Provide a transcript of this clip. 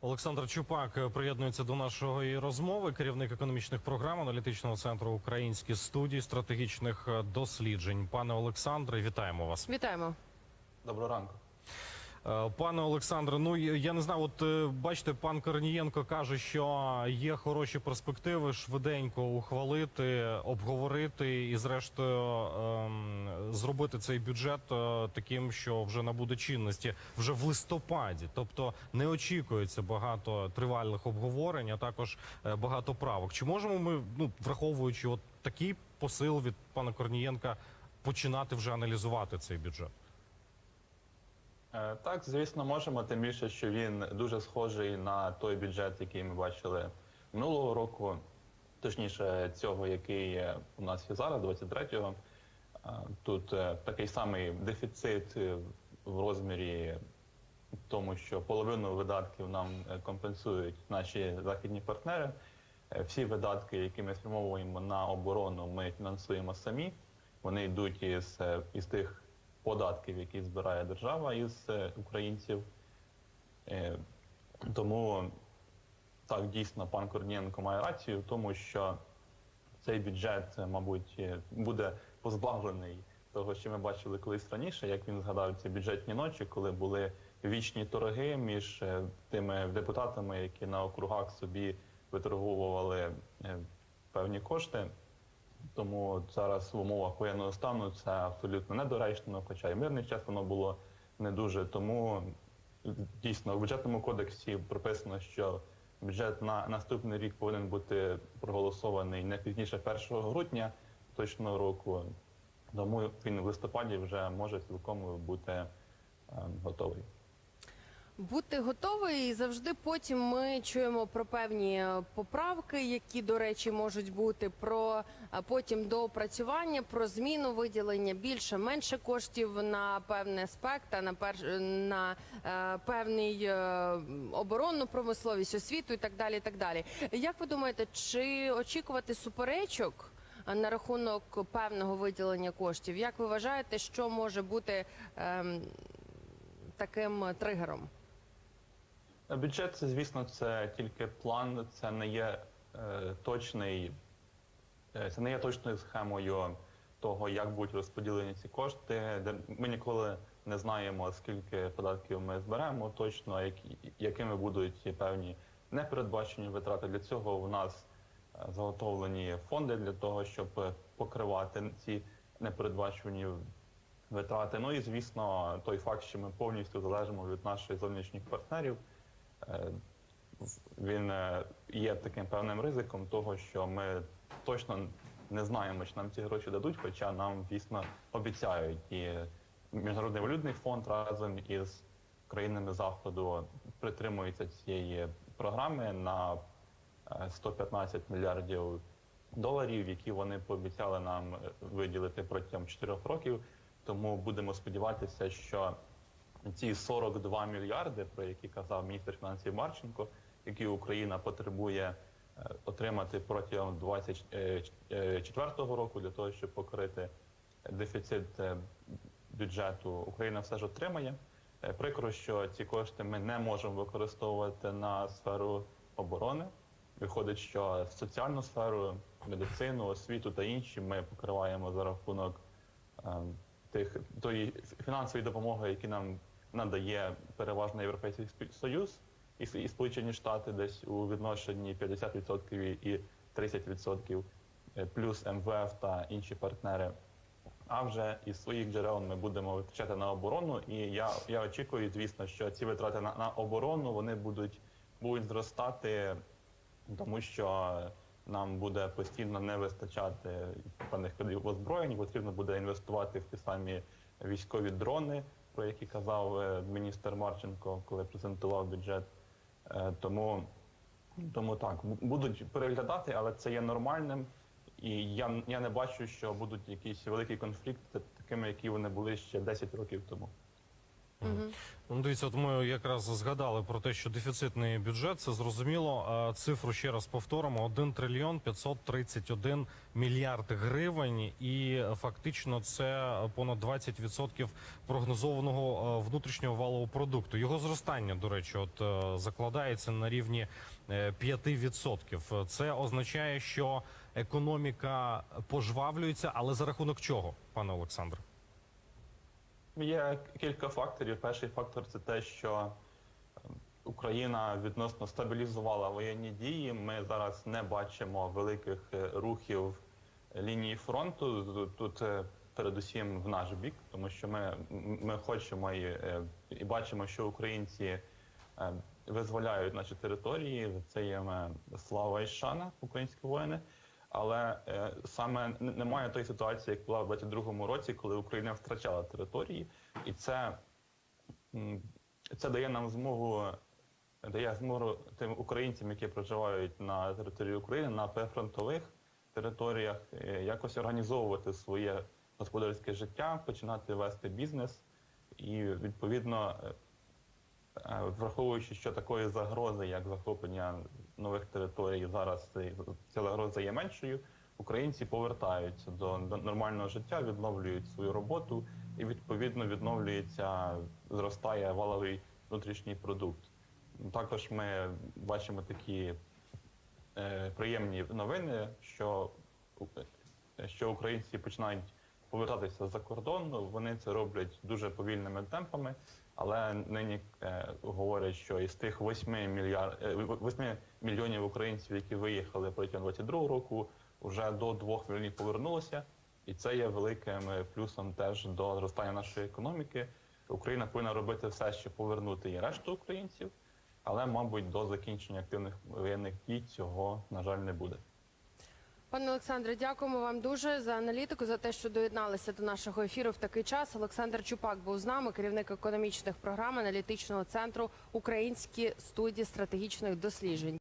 Олександр Чупак е, приєднується до нашої розмови. Керівник економічних програм аналітичного центру Українські студії стратегічних е, досліджень. Пане Олександре, вітаємо вас. Вітаємо. Доброго ранку. Е, Пане Олександре, ну я не знаю, от е, бачите, пан Корнієнко каже, що є хороші перспективи швиденько ухвалити, обговорити і, зрештою, ем, зробити цей бюджет е, таким, що вже набуде чинності вже в листопаді. Тобто не очікується багато тривалих обговорень, а також багато правок. Чи можемо ми, ну враховуючи от такий посил від пана Корнієнка, починати вже аналізувати цей бюджет? Е, Так, звісно, можемо, тим більше, що він дуже схожий на той бюджет, який ми бачили минулого року, точніше, цього, який у нас є зараз, 23-го. Е, Тут е, такий самий дефіцит в розмірі тому, що половину видатків нам компенсують наші західні партнери. Всі видатки, які ми спрямовуємо на оборону, ми фінансуємо самі. Вони йдуть із, із тих податків, які збирає держава із е, українців. Е, Тому так дійсно пан Корнієнко має рацію тому, що цей бюджет, е, мабуть, буде позбавлений того, що ми бачили колись раніше, як він згадав ці бюджетні ночі, коли були вічні торги між тими депутатами, які на округах собі виторговували певні кошти. Тому зараз в умовах воєнного стану це абсолютно недоречно, хоча і мирний час воно було не дуже. Тому дійсно в бюджетному кодексі прописано, що бюджет на наступний рік повинен бути проголосований не пізніше 1 грудня точного року. Тому він в листопаді вже може цілком бути е, готовий. Бути готовий завжди потім ми чуємо про певні е, поправки, які, до речі, можуть бути про е, потім доопрацювання, про зміну виділення більше менше коштів на певний аспект, а на перш на е, певний е, оборонну промисловість, освіту і так далі. І так далі. Як ви думаєте, чи очікувати суперечок? е, На рахунок певного виділення коштів, як ви вважаєте, що може бути ем, таким тригером? Бюджет, це, звісно, це тільки план, це не є е, точний, е, це не є точною схемою того, як будуть розподілені ці кошти. Ми ніколи не знаємо, скільки податків ми зберемо точно, які, якими будуть певні непередбачені витрати. Для цього у нас е, заготовлені фонди для того, щоб покривати ці непередбачені витрати. Ну і звісно, той факт, що ми повністю залежимо від наших зовнішніх партнерів. Е, він е, є таким певним ризиком того, що ми точно не знаємо, чи нам ці гроші дадуть, хоча нам дійсно обіцяють. І Міжнародний валютний фонд разом із країнами Заходу притримується цієї програми на е, 115 мільярдів доларів, які вони пообіцяли нам е, виділити протягом 4 років. Тому будемо сподіватися, що ці 42 мільярди, про які казав міністр фінансів Марченко, які Україна потребує е, отримати протягом 2024 року для того, щоб покрити дефіцит е, бюджету, Україна все ж отримає. Е, Прикро, що ці кошти ми не можемо використовувати на сферу оборони. Виходить, що соціальну сферу, медицину, освіту та інші ми покриваємо за рахунок е, тих тої фінансової допомоги, які нам надає переважно Європейський Союз і, і Сполучені Штати десь у відношенні 50% і 30%, е, плюс МВФ та інші партнери. А вже із своїх джерел ми будемо витрачати на оборону. І я, я очікую, звісно, що ці витрати на, на оборону вони будуть, будуть зростати, тому що нам буде постійно не вистачати певних озброєнь, потрібно буде інвестувати в ті самі військові дрони, про які казав е, міністр Марченко, коли презентував бюджет. Е, Тому, тому так, будуть переглядати, але це є нормальним. І я, я не бачу, що будуть якісь великі конфлікти, такими, які вони були ще 10 років тому. Ну, дивіться, от ми якраз згадали про те, що дефіцитний бюджет, це зрозуміло. Цифру ще раз повторимо: 1 трильйон 531 мільярд гривень, і е, фактично це понад 20% прогнозованого е, внутрішнього валового продукту. Його зростання, до речі, от е, закладається на рівні е, 5%. Це означає, що економіка пожвавлюється, але за рахунок чого, пане Олександре? Є кілька факторів. Перший фактор це те, що ем, Україна відносно стабілізувала воєнні дії. Ми зараз не бачимо великих е, рухів лінії фронту. Тут- е, передусім в наш бік, тому що ми, ми хочемо і, е, і бачимо, що українці визволяють наші території. Це е, слава і шана, українські воїни. Але е, саме немає тої ситуації, як була в 22-му році, коли Україна втрачала території, і це, це дає нам змогу, дає змогу тим українцям, які проживають на території України, на прифронтових територіях, е, якось організовувати своє господарське життя, починати вести бізнес, і відповідно. е, Е, Враховуючи, що такої загрози, як захоплення нових територій, зараз ця загроза є меншою, українці повертаються до, до нормального життя, відновлюють свою роботу і відповідно відновлюється, зростає валовий внутрішній продукт. Також ми бачимо такі е, приємні новини, що, е, що українці починають повертатися за кордон. Вони це роблять дуже повільними темпами. Але нині е, говорять, що із тих 8 мільярд е, 8 мільйонів українців, які виїхали протягом 22 року, вже до 2 мільйонів повернулося, і це є великим е, плюсом теж до зростання нашої економіки. Україна повинна робити все, щоб повернути і решту українців, але, мабуть, до закінчення активних воєнних дій цього на жаль не буде. Пане Олександре, дякуємо вам дуже за аналітику, за те, що доєдналися до нашого ефіру в такий час. Олександр Чупак був з нами, керівник економічних програм аналітичного центру Українські студії стратегічних досліджень.